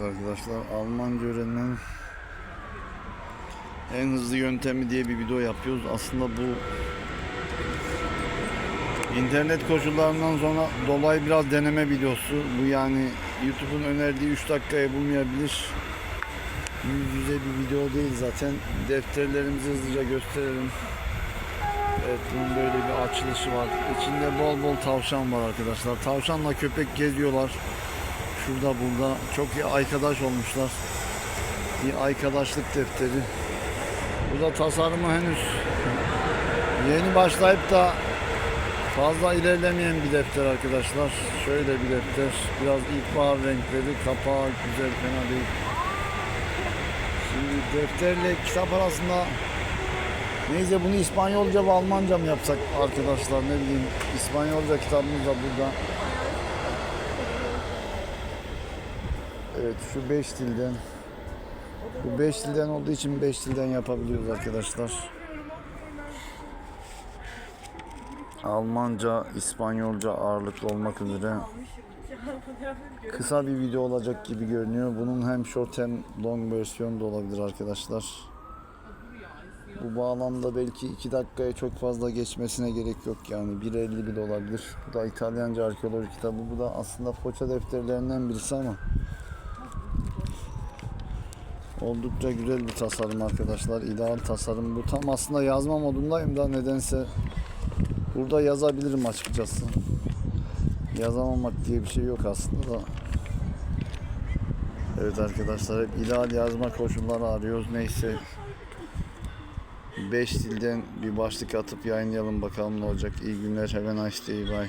Evet arkadaşlar Almanca öğrenmenin en hızlı yöntemi diye bir video yapıyoruz. Aslında bu internet koşullarından sonra dolayı biraz deneme videosu. Bu yani YouTube'un önerdiği 3 dakikaya bulmayabilir. Yüz yüze bir video değil zaten. Defterlerimizi hızlıca gösterelim. Evet bunun böyle bir açılışı var. İçinde bol bol tavşan var arkadaşlar. Tavşanla köpek geziyorlar. Şurada burada çok iyi arkadaş olmuşlar. Bir arkadaşlık defteri. Bu da tasarımı henüz yeni başlayıp da fazla ilerlemeyen bir defter arkadaşlar. Şöyle bir defter. Biraz ilkbahar renkleri. Kapağı güzel fena değil. Şimdi defterle kitap arasında neyse bunu İspanyolca ve Almanca mı yapsak arkadaşlar ne bileyim. İspanyolca kitabımız da burada. Evet şu 5 dilden. Bu 5 dilden olduğu için 5 dilden yapabiliyoruz arkadaşlar. Almanca, İspanyolca ağırlıklı olmak üzere kısa bir video olacak gibi görünüyor. Bunun hem short hem long versiyon da olabilir arkadaşlar. Bu bağlamda belki 2 dakikaya çok fazla geçmesine gerek yok yani 1.50 bile olabilir. Bu da İtalyanca arkeoloji kitabı. Bu da aslında poça defterlerinden birisi ama Oldukça güzel bir tasarım arkadaşlar. İdeal tasarım bu. Tam aslında yazma modundayım da nedense burada yazabilirim açıkçası. Yazamamak diye bir şey yok aslında da. Evet arkadaşlar hep ideal yazma koşulları arıyoruz. Neyse 5 dilden bir başlık atıp yayınlayalım bakalım ne olacak. İyi günler. Have a nice day. Bye.